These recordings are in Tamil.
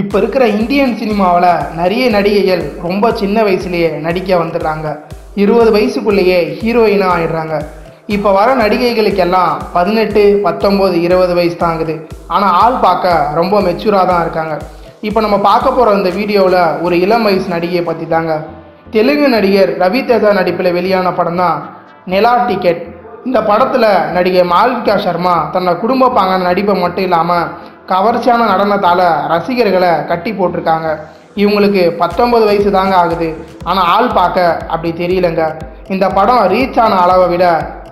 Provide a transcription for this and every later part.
இப்போ இருக்கிற இந்தியன் சினிமாவில் நிறைய நடிகைகள் ரொம்ப சின்ன வயசுலேயே நடிக்க வந்துடுறாங்க. இருபது வயசுக்குள்ளேயே ஹீரோயினாக ஆயிடுறாங்க. இப்போ வர நடிகைகளுக்கெல்லாம் பதினெட்டு பத்தொம்போது இருபது வயசு தான் ஆகுது. ஆனால் ஆள் பார்க்க ரொம்ப மெச்சூராக தான் இருக்காங்க. இப்போ நம்ம பார்க்க போகிற இந்த வீடியோவில் ஒரு இளம் வயசு நடிகையை பற்றி தாங்க தெலுங்கு நடிகர் ரவி தேஜா நடிப்பில் வெளியான படம் தான் நிலா டிக்கெட் இந்த படத்தில் நடிகை மால்விகா சர்மா தன்னை குடும்ப பாங்கான நடிப்பை மட்டும் இல்லாமல் கவர்ச்சியான நடனத்தால் ரசிகர்களை கட்டி போட்டிருக்காங்க. இவங்களுக்கு பத்தொன்பது வயசு தாங்க ஆகுது. ஆனால் ஆள் பார்க்க அப்படி தெரியலங்க. இந்த படம் ரீச் ஆன அளவை விட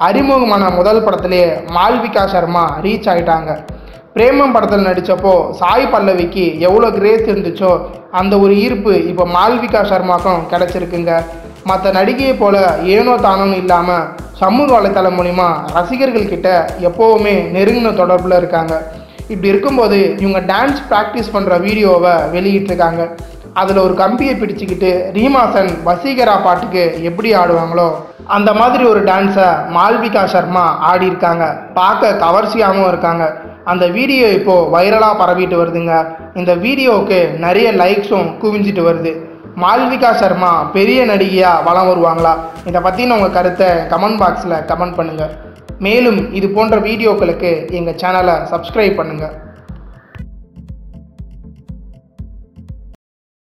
அறிமுகமான முதல் படத்திலே மால்விகா சர்மா ரீச் ஆகிட்டாங்க பிரேமம் படத்தில் நடித்தப்போ சாய் பல்லவிக்கு எவ்வளோ கிரேஸ் இருந்துச்சோ அந்த ஒரு ஈர்ப்பு இப்போ மால்விகா சர்மாக்கும் கிடச்சிருக்குங்க. மற்ற நடிகையை போல ஏனோ தானோன்னு இல்லாமல் சமூக வலைத்தளம் மூலிமா ரசிகர்கள்கிட்ட எப்போவுமே நெருங்கின தொடர்பில் இருக்காங்க. இப்படி இருக்கும்போது இவங்க டான்ஸ் ப்ராக்டிஸ் பண்ணுற வீடியோவை வெளியிட்டிருக்காங்க. அதில் ஒரு கம்பியை பிடிச்சிக்கிட்டு ரீமாசன் வசீகரா பாட்டுக்கு எப்படி ஆடுவாங்களோ அந்த மாதிரி ஒரு டான்ஸை மால்விகா சர்மா ஆடியிருக்காங்க. பார்க்க கவர்ச்சியாகவும் இருக்காங்க. அந்த வீடியோ இப்போது வைரலாக பரவிட்டு வருதுங்க. இந்த வீடியோவுக்கு நிறைய லைக்ஸும் குவிஞ்சிட்டு வருது. மால்விகா சர்மா பெரிய நடிகையாக வளம் வருவாங்களா? இதை பற்றின உங்கள் கருத்தை கமெண்ட் பாக்ஸில் கமெண்ட் பண்ணுங்கள் மேலும் இது போன்ற வீடியோக்களுக்கு எங்கள் சேனலை சப்ஸ்கிரைப் பண்ணுங்கள்